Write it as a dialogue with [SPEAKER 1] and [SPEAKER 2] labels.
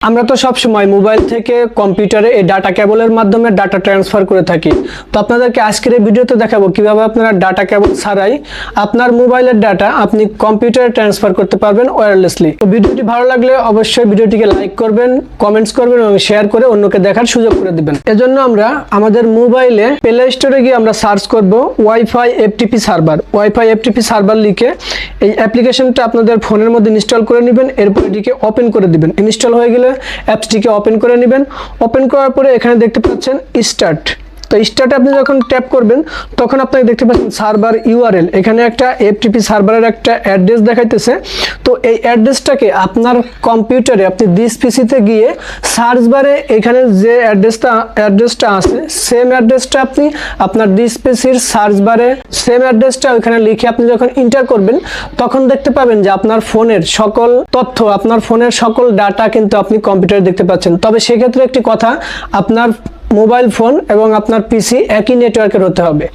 [SPEAKER 1] আমরা তো সব সময় মোবাইল থেকে কম্পিউটারে এই ডাটা কেবলের মাধ্যমে ডাটা ট্রান্সফার করে থাকি। তো আপনাদেরকে আজকের এই ভিডিওতে দেখাবো কীভাবে আপনারা ডাটা কেবল ছাড়াই আপনার মোবাইলের ডাটা আপনি কম্পিউটারে ট্রান্সফার করতে পারবেন ওয়্যারলেসলি তো ভিডিওটি ভালো লাগলে অবশ্যই ভিডিওটিকে লাইক করবেন কমেন্টস করবেন এবং শেয়ার করে অন্যকে দেখার সুযোগ করে দিবেন। এজন্য আমরা আমাদের মোবাইলে প্লে স্টোরে গিয়ে আমরা সার্চ করব wifi FTP server wifi FTP server লিখে এই অ্যাপ্লিকেশনটা আপনাদের ফোনের মধ্যে ইনস্টল করে নেবেন, এরপর এটিকে ওপেন করে দিবেন। ইনস্টল হয়ে গেলে অ্যাপসটিকে ওপেন করে নেবেন। ওপেন করার পরে এখানে দেখতে পাচ্ছেন স্টার্ট। তো স্টার্টে আপনি যখন ট্যাপ করবেন, তখন আপনাকে দেখতে পাচ্ছেন সার্ভার ইউআরএল এখানে একটা এফটিপি সার্ভারের একটা অ্যাড্রেস দেখাইতেছে। তো এই অ্যাড্রেসটাকে আপনার কম্পিউটারে আপনি দিস পিসিতে গিয়ে সার্চ বারে এখানে যে অ্যাড্রেসটা অ্যাড্রেসটা আছে সেম অ্যাড্রেসটা আপনি আপনার দিস পিসির সার্চ বারে সেম অ্যাড্রেসটা ওইখানে লিখে আপনি যখন ইন্টার করবেন, তখন দেখতে পাবেন যে আপনার ফোনের সকল তথ্য, আপনার ফোনের সকল ডাটা কিন্তু আপনি কম্পিউটারে দেখতে পাচ্ছেন। তবে সেক্ষেত্রে একটি কথা, আপনার মোবাইল ফোন এবং আপনার পিসি একই নেটওয়ার্কের হতে হবে।